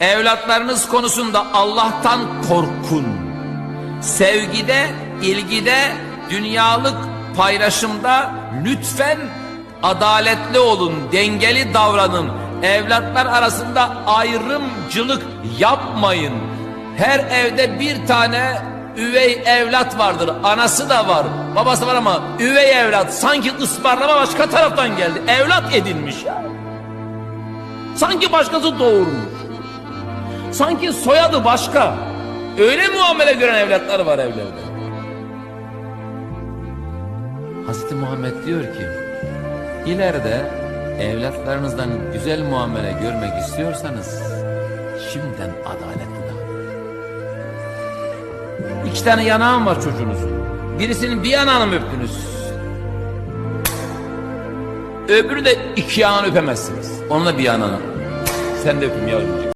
Evlatlarınız konusunda Allah'tan korkun. Sevgide, ilgide, dünyalık paylaşımda lütfen adaletli olun, dengeli davranın. Evlatlar arasında ayrımcılık yapmayın. Her evde bir tane üvey evlat vardır. Anası da var, babası var ama üvey evlat sanki ısmarlama başka taraftan geldi. Evlat edinmiş ya. Sanki başkası doğurmuş. Sanki soyadı başka. Öyle muamele gören evlatlar var evlerde. Hazreti Muhammed diyor ki ileride evlatlarınızdan güzel muamele görmek istiyorsanız şimdiden adaletli. İki tane yanağım var çocuğunuzun. Birisinin bir yanağını mı öptünüz? Öbürü de iki yanağını öpemezsiniz. Onun da bir yanağını. Sen de öpün yavrum.